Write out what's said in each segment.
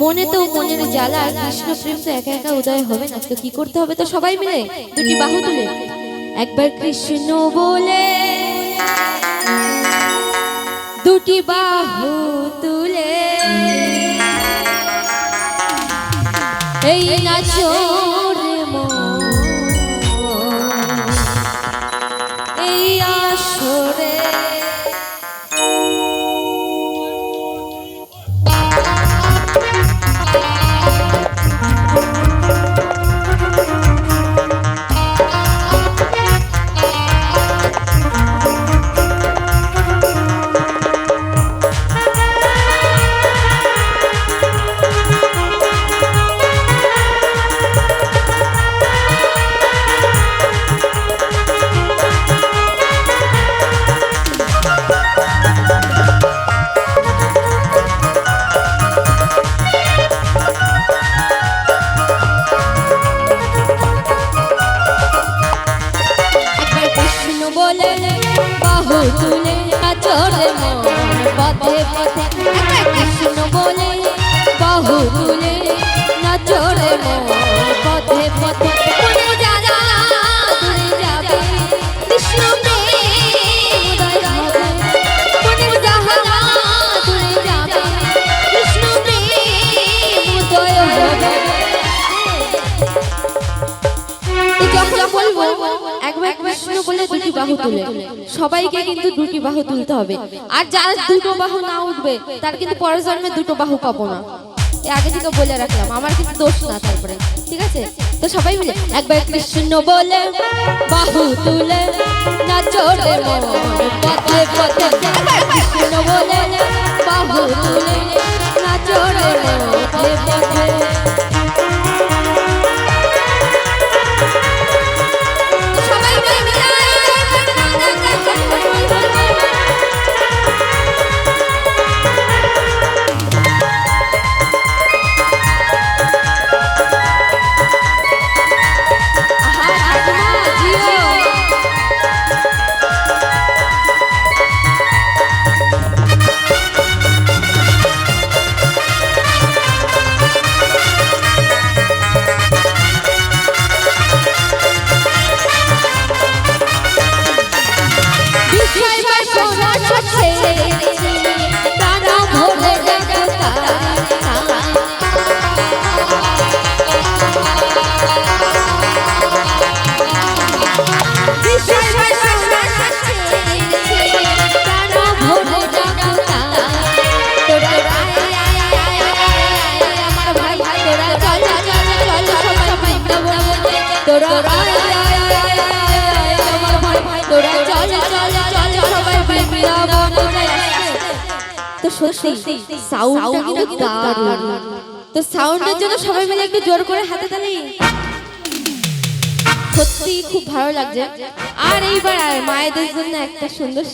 মনে তো মনের জ্বালা কৃষ্ণ প্রেম তো একা একা উদয় হবে না, তো কি করতে হবে তো সবাই মিলে? দুটি বাহু তুলে। একবার কৃষ্ণ বলে, দুটি বাহু তুলে। এই নাচর কৃষ্ণ বলে দুটি বাহু তুলে। সবাইকে কিন্তু দুটি বাহু তুলতে হবে। আর যার দুটো বাহু না উঠবে তার কিন্তু পরের জন্মে দুটো বাহু পাবো না। আগে থেকে বলে রাখলাম আমার কিন্তু দোষ না তারপরে। ঠিক আছে? তো সবাই মিলে একবার কৃষ্ণ বলে বাহু তুলে নাচরে মন পথে পথে। কৃষ্ণ বলে বাহু তুলে নাচরে মন পথে পথে। তো সাউন্ডের জন্য সবাই মিলে একটু জোর করে হাতে তালি সত্যি খুব ভালো লাগছে আর এইবার মায়েদের জন্য একটা সুন্দর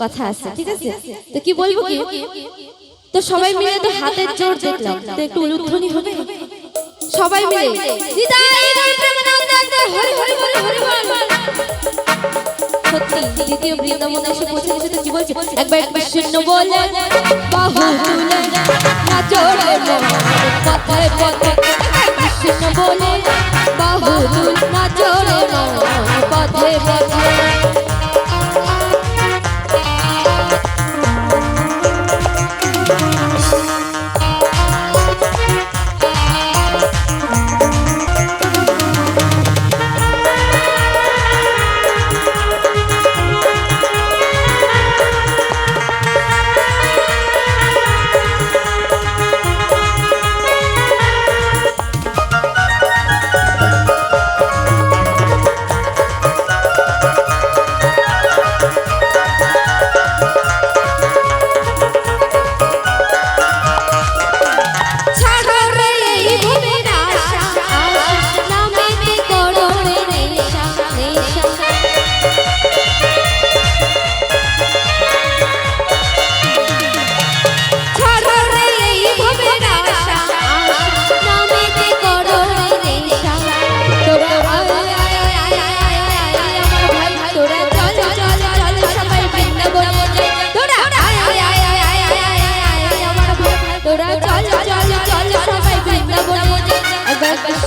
কথা আছে ঠিক আছে তো কি বলব কি তো সবাই মিলে তো হাতের জোর দেখলাম একটু উলুধ্বনি হবে সবাই মিলে গৌর হরি হরি হরি হরি বল সত্যি দ্বিতীয় বৃন্দাবনে এসে পৌঁছে গেছে তো কি বলছে একবার কৃষ্ণ বলে বাহু তুলে নাচরে মন পথে পথে একবার বলে বাহু তুলে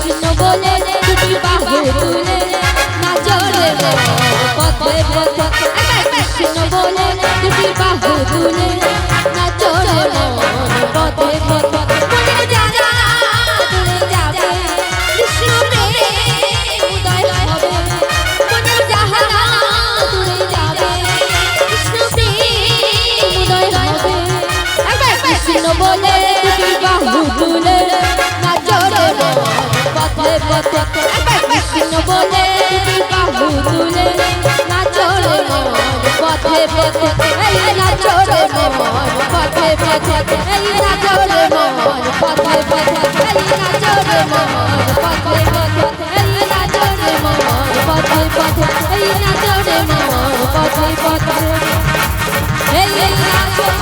কৃষ্ণ বলে দুটি বাহু তুলে নাচরে পথে পথে। কৃষ্ণ বলে বাহু তুলে নাচরে পথে পথে এই নাচরে পথে পথে এই নাচরে পথে পথে এই নাচরে পথে পথে এই নাচরে পথে পথে এই নাচরে পথে পথে এই নাচরে